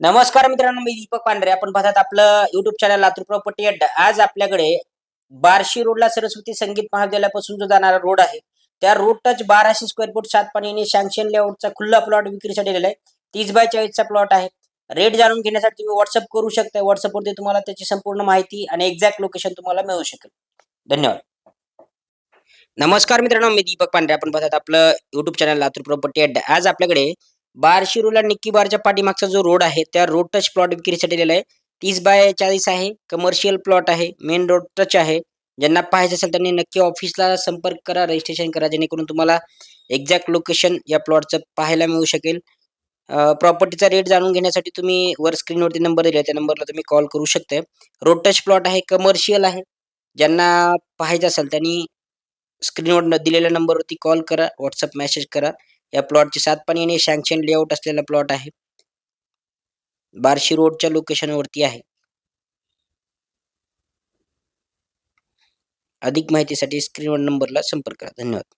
नमस्कार मित्रांनो मी दीपक पांढरे. आपण पाहतात आपलं युट्यूब चॅनल लातूर प्रॉपर्टी अड्डा आज आपल्याकडे बार्शी रोडला सरस्वती संगीत महाविद्यालयापासून जो जाणारा रोड आहे त्या रोड टच बाराशे स्क्वेअर फूट सात पाणी सँक्शन लेआउटचा खुल्ला प्लॉट विक्रीसाठी दिलेला आहे तीस बाय चाळीसचा प्लॉट आहे. रेट जाणून घेण्यासाठी तुम्ही व्हॉट्सअप करू शकता व्हॉट्सअपवरती तुम्हाला त्याची संपूर्ण माहिती आणि एक्झॅक्ट लोकेशन तुम्हाला मिळू शकेल. धन्यवाद. नमस्कार मित्रांनो मी दीपक पांढरे. आपण पाहतात आपलं युट्यूब चॅनल लातूर प्रॉपर्टी अड्डा आज आपल्याकडे बारशिरूला निक्की बारच्या पाठीमागचा जो रोड आहे त्या रोड टच प्लॉट विक्रीसाठी दिलेला आहे. तीस बाय चाळीस आहे कमर्शियल प्लॉट आहे मेन रोड टच आहे. ज्यांना पाहायचं असेल त्यांनी नक्की ऑफिसला संपर्क करा रजिस्ट्रेशन करा जेणेकरून तुम्हाला एक्झॅक्ट लोकेशन या प्लॉटचं पाहायला मिळू शकेल. प्रॉपर्टीचा रेट जाणून घेण्यासाठी तुम्ही वर स्क्रीनवरती नंबर दिला त्या नंबरला तुम्ही कॉल करू शकता रोड टच प्लॉट आहे कमर्शियल आहे. ज्यांना पाहायचं असेल त्यांनी स्क्रीनवर दिलेल्या नंबरवरती कॉल करा व्हॉट्सअप मेसेज करा. या प्लॉटची सात पाणी आणि सँक्शन लेआउट असलेला प्लॉट आहे. बार्शी रोडच्या लोकेशनवरती आहे. अधिक माहितीसाठी स्क्रीनवर नंबरला संपर्क करा. धन्यवाद.